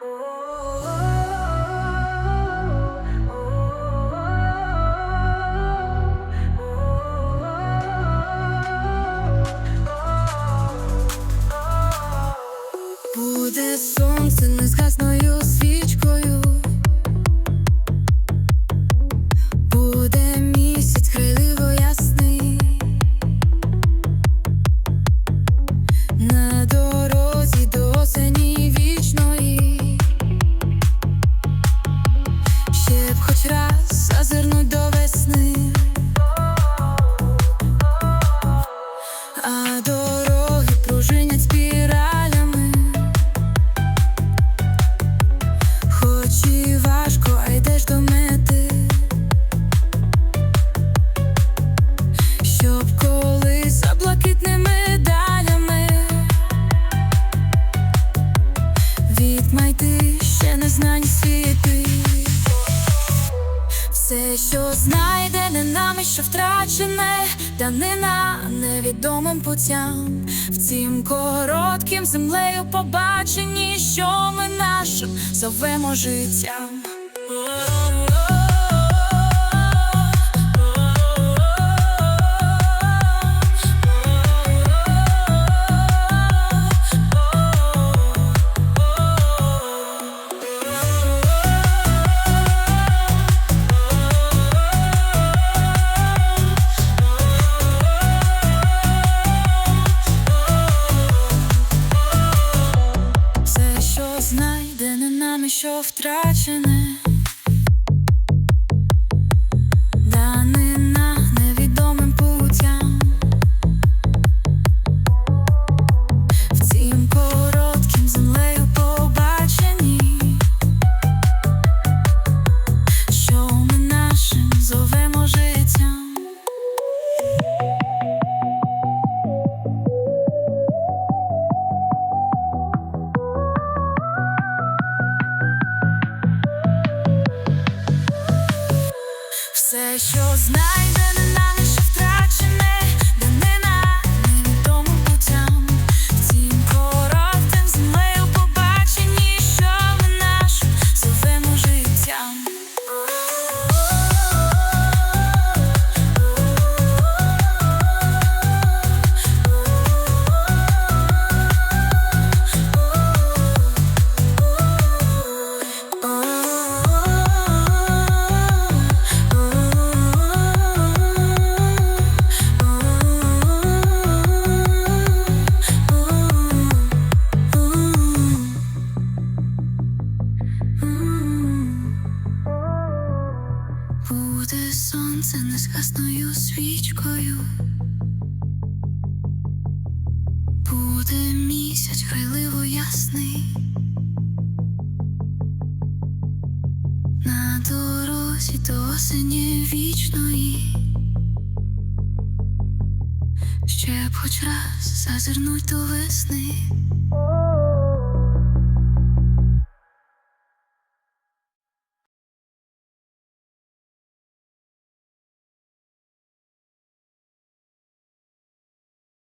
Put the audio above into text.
Буде сонце незгасною світи Все, що знайдене нами, що втрачене, данина невідомим путям, в цім коротким землею побачені, що ми нашим зовемо життям. Що втрачене. Все, що знайдене сонце незгасною свічкою. Буде місяць храйливо ясний. На дорозі до осені вічної. Ще б хоч раз зазирнуть до весни.